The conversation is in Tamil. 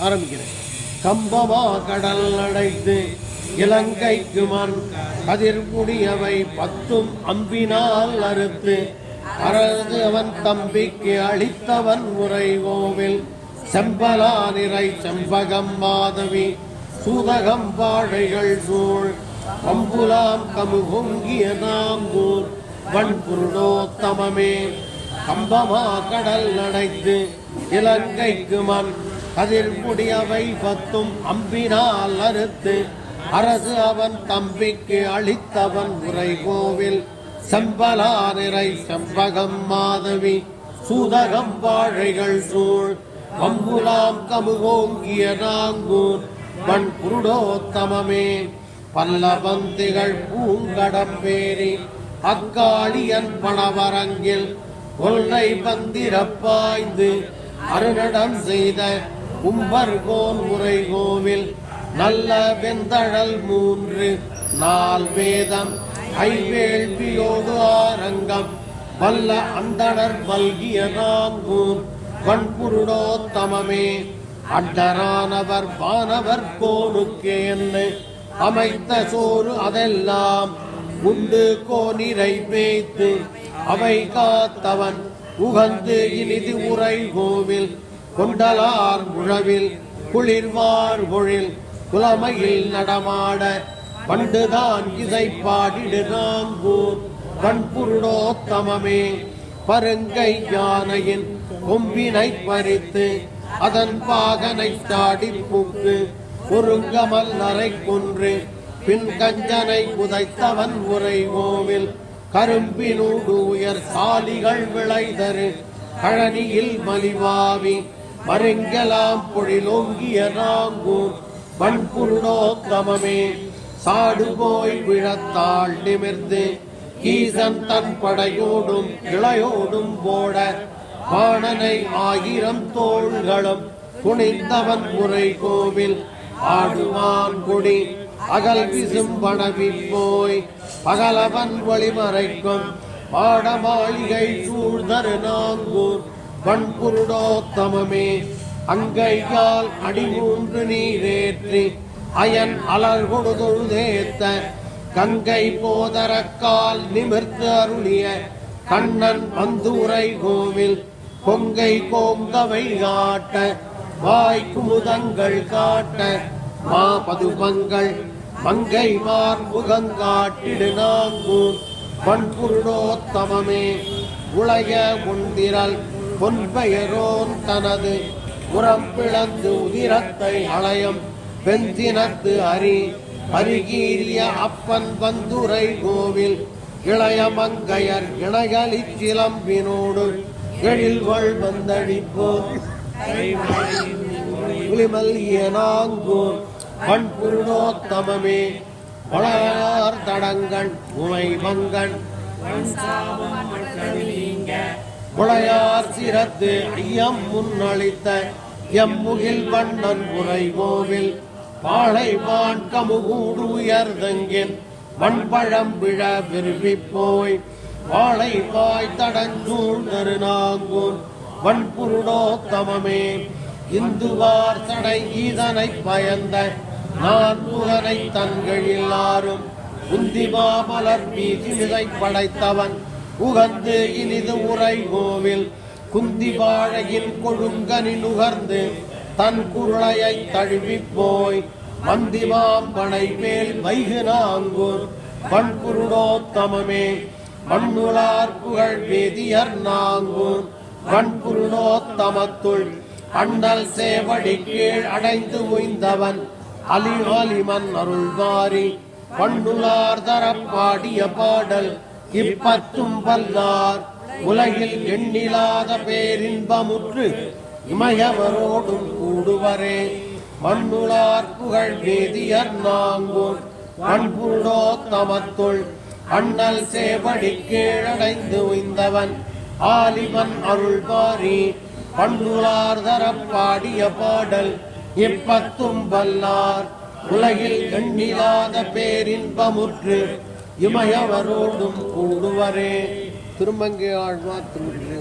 ஆரம்பிக்கிறேன் கம்பமா கடல் அடைத்து இலங்கைக்கு மண் கதிர்முடியவை பத்தும் அம்பினால் அறுத்து அரது அவன் தம்பிக்கு அளித்தவன் உரை கோவில் செம்பலா நிறை செம்பகம் மாதவி சூதகம் வாழைகள் சூழ் அம்புலாம் கமுகுங்கிய நாங்கூர் வன்புருடோத்தமமே கம்பமா கடல் அடைத்து இலங்கைக்கு மண் அதில் முடியவை பத்தும் அம்பினால் அறுத்து அரசு அவன் தம்பிக்கு அளித்தவன் உரை கோவில் செம்பலா செம்பகம் மாதவி சூதகம் வாழைகள் சூழ். அம்புலாம் கமுகோங்கிய நாங்கூர் வன் குருடோத்தமமே. பல்லவந்திகள் பூங்கடம்பேரி அக்காளியன் பணவரங்கில். கொள்ளை பந்திரப்பாய்ந்து அருநடம் செய்த கும்பர்கோன் உரை கோவில் நல்ல வெந்தழல் மூன்று நால் வேதம் ஐவேள்வியோடு ஆரங்கம் வல்ல அந்தனர் வல்கிய நாங்கூர் வன்புருடோத்தமமே. அட்டரானவர் வானவர் கோனுக்கு என்ன அமைத்த சோறு அதெல்லாம் உண்டு கோனிரை பேய்த்து அவை காத்தவன் உகந்து இனிது உரை கோவில் கொண்டலார் முழவில் குளிர்வார் பொழில் குலமையில் நடமாட பண்டுதான் இசை பாடிடு நாங்கூர் கண்புருடோத்தமமே பருங்கை யானையின் கொம்பினை பறித்து அதன் பாகனை தாடி பூக்கு ஒருங்கமல் நரை கொன்று பின் கஞ்சனை புதைத்தவன் உரை கோவில் கரும்பினூடு உயர் சாலிகள் விளைதரு கழனியில் மலிவாவி மருங்கலாம் பொழிலோங்கிய நாங்கூர் வன்புருடோத்தமமே சாடு போய் விழத்தாள் நிமிர்ந்து ஈசன் தன் படையோடும் இளையோடும் போட பாணனை ஆயிரம் தோள்களும் துணிந்தவன் முறை கோவில் ஆடுவான் கொடி அகல் விசும்பணவி போய் பகலவன் வழிமறைக்கும் பாட மாளிகை சூழ்தரு நாங்கூர். வன்புருடோத்தமமே. அங்கையால் அடிமூன்று நீரேற்றி அயன் அலர் கொடுதொழுதேத்த கங்கை போதரக்கால் நிமிர்த்து அருளிய கண்ணன் வந்துரை கோவில். கொங்கை கோங்கவை காட்ட வாய் குமுதங்கள் காட்ட. மா பதுபங்கள் மங்கை மார் முகங்காட்டிடு நாங்கூர். பண்புருடோத்தமமே உலக உந்திரல் பொன்பெயரோன் தனது உரம் பிளந்து உதிரத்தை அளையம் வெந்தினத்து அரி அருகீரிய அப்பன் வந்துரை கோவில் இளைய மங்கையர் இணையலி சிலம்பினோடு எழில்கள் வந்தடிப்போம் புலிமல்லிய நாங்கூர் பண்புருடோத்தமமே பலார் தடங்கள் உமை மங்கன். உளையார் சிரத்து ஐயம் முன்னளித்த எம்முகில் வண்ணன் உரை கோவில் பாளை கமுகூடு உயர்தங்கின் மண்பழம் விழ விரும்பி போய் வாழை வாய் தடஞ்சூழ் நறுநாங்கூர் வன்புருடோத்தமமே இந்துவார் தடை ஈதனை பயந்த நான் புகனை தங்கள் எல்லாரும் உந்திமா மலர் மீதிமிதை படைத்தவன் உகந்து இனிது உரை கோவில் குந்தி வாழையின் கொழுங்கனி நுகர்ந்து தன் குருளையை தழுவி போய் மந்திமாம் பனை மேல் வைகு நாங்கூர் வன்புருடோத்தமமே மண்ணுளார் புகழ் வேதியர் நாங்கூர் வன்புருடோத்தமத்துள் அண்ணல் சேவடி கீழ் அடைந்து உய்ந்தவன் அலி அலிமன் அருள்வாரி பண்ணுளார் தரப்பாடிய பாடல் இப்பத்தும் வல்லார் உலகில் எண்ணிலாத பேரின்பமுற்று இமயவரோடும் கூடுவரே. மண்ணுளார் புகழ் வேதியர் நாங்கூர். பண்புடோத்தமத்துள் அண்ணல் சேவடி கீழடைந்து உய்ந்தவன். ஆலிமன் அருள் பாரி பண்ணுளார் தரப்பாடிய பாடல் இப்பத்தும் வல்லார் உலகில் எண்ணிலாத பேரின்பமுற்று இமயவரோடும் கூடுவரே. திருமங்கை ஆழ்வார் திருமணி